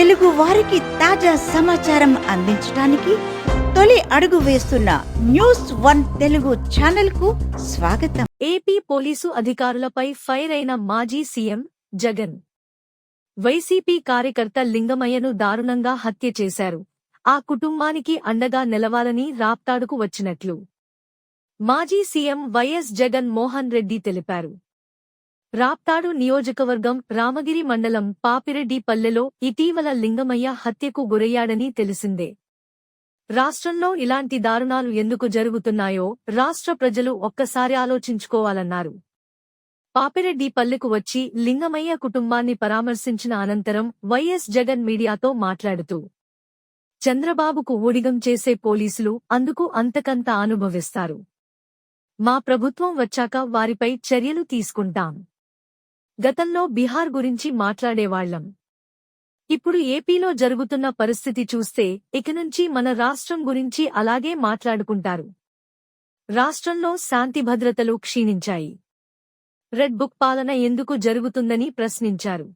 తెలుగు వారికి తాజా సమాచారం అందించడానికి తొలి అడుగు వేస్తున్న న్యూస్ వన్ తెలుగు ఛానల్కు స్వాగతం. ఏపీ పోలీసు అధికారులపై ఫైర్ అయిన మాజీ సీఎం జగన్. వైసీపీ కార్యకర్త లింగమయ్యను దారుణంగా హత్య చేశారు. ఆ కుటుంబానికి అండగా నిలవాలని రాప్తాడుకు వచ్చినట్లు. మాజీ సీఎం వైఎస్ జగన్ మోహన్ రెడ్డి తెలిపారు. రాప్తాడు నియోజకవర్గం రామగిరి మండలం పాపిరెడ్డి పల్లెలో ఇటీవల లింగమయ్య హత్యకు గురయ్యాడని తెలిసిందే. రాష్ట్రంలో ఇలాంటి దారుణాలు ఎందుకు జరుగుతున్నాయో రాష్ట్ర ప్రజలు ఒక్కసారి ఆలోచించుకోవాలన్నారు. పాపిరెడ్డి పల్లెకు వచ్చి లింగమయ్య కుటుంబాన్ని పరామర్శించిన అనంతరం వైఎస్ జగన్ మీడియాతో మాట్లాడుతూ చంద్రబాబుకు ఊడిగం చేసే పోలీసులు అందుకు అంతకంత అనుభవిస్తారు. మా ప్రభుత్వం వచ్చాక వారిపై చర్యలు తీసుకుంటాం. గతంలో బీహార్ గురించి మాట్లాడేవాళ్ళం ఇప్పుడు ఏపీలో జరుగుతున్న పరిస్థితి చూస్తే ఇక నుంచి మన రాష్ట్రం గురించి అలాగే మాట్లాడుకుంటారు. రాష్ట్రంలో శాంతి భద్రతలు క్షీణించాయి. రెడ్ బుక్ పాలన ఎందుకు జరుగుతుందని ప్రశ్నించారు.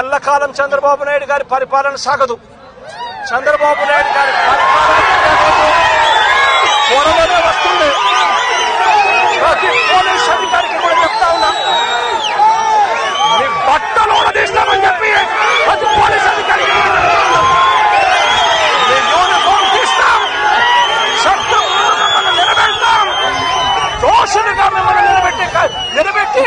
ఎల్లకాలం చంద్రబాబు నాయుడు గారి పరిపాలన సాగదు. చంద్రబాబు నాయుడు గారి పరిపాలన త్వరలోనే వస్తుంది ప్రతి పోలీస్ అధికారికి కూడా చెప్తా ఉన్నా మీ బట్టలు తీస్తామని చెప్పి ప్రతి పోలీస్ అధికారికి కూడా చెప్తా ఉన్నా. మీ యూనిఫామ్ తీస్తాం చట్టం మిమ్మల్ని నిలబెడతాం దోషులుగా మిమ్మల్ని నిలబెట్టి నిలబెట్టి